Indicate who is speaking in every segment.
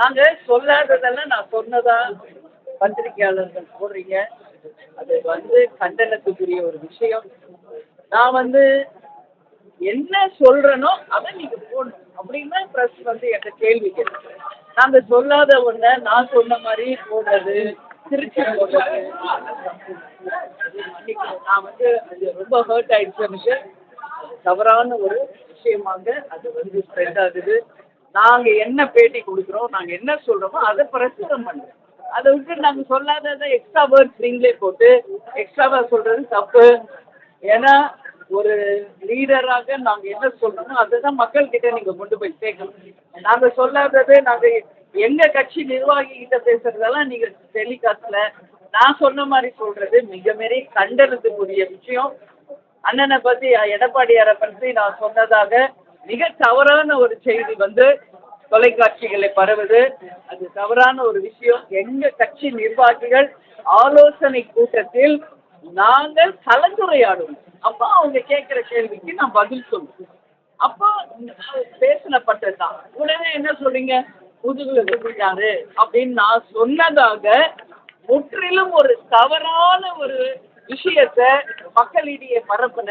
Speaker 1: நாங்க சொல்லாததெல்லாம் நான் சொன்னதா பத்திரிகையாளர்கள் போடுறீங்க அது வந்து கண்டனத்துக்குரிய ஒரு விஷயம். நான் வந்து என்ன சொல்றேனோ அதை நீங்க போடணும். அப்படின்னு ப்ரெஸ் வந்து என்கிட்ட கேள்வி கேட்குது நாங்க சொல்லாத ஒண்ண நான் சொன்ன மாதிரி போடுறது திருச்சி போடுறது. நான் வந்து அது ரொம்ப ஹர்ட் ஆயிடுச்சு எனக்கு தவறான ஒரு விஷயமாக அது வந்து ஸ்ப்ரெட் ஆகுது. நாங்க என்ன பேட்டி கொடுக்குறோம் நாங்க என்ன சொல்றோமோ அதை பிரசுரம் பண்ணுறோம் அதை விட்டு நாங்க சொல்லாததை எக்ஸ்ட்ரா வேர்ட்ஸ் நீங்களே போட்டு எக்ஸ்ட்ராவா சொல்றது தப்பு. ஏன்னா ஒரு லீடராக நாங்க என்ன சொல்றோமோ அதுதான் மக்கள் கிட்ட நீங்க கொண்டு போய் சேர்க்கணும். நாங்க சொல்லாதது நாங்க எங்க கட்சி நிர்வாகி கிட்ட பேசுறதெல்லாம் நீங்க டெலிகாஸ்ட்ல நான் சொன்ன மாதிரி சொல்றது மிக மாரி கண்டனத்துக்குரிய விஷயம். அண்ணனை பத்தி எடப்பாடியாரை பற்றி நான் சொன்னதாக மிக தவறான ஒரு செய்தி வந்து தொலைக்காட்சிகளை பரவுது. அது தவறான ஒரு விஷயம். எங்க கட்சி நிர்வாகிகள் ஆலோசனை கூட்டத்தில் நாங்கள் கலந்துரையாடுவோம் அப்போ அவங்க கேட்குற கேள்விக்கு நான் பதில் சொல்லுவேன் அப்போ பேசினப்பட்டது தான் உடனே என்ன சொல்றீங்க? முதுகுல குத்திட்டாரு அப்படின்னு நான் சொன்னதாக முற்றிலும் ஒரு தவறான ஒரு விஷயத்த மக்களிடையே பரப்புன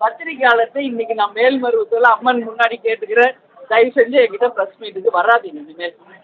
Speaker 1: பத்திரிகையாளர்கிட்ட இன்னைக்கு நான் மேல்மருவத்தில் அம்மன் முன்னாடி கேட்டுக்கிறேன் தயவு செஞ்சு என்கிட்ட ப்ரெஸ் மீட்டுக்கு வராதீங்க இனிமேல்.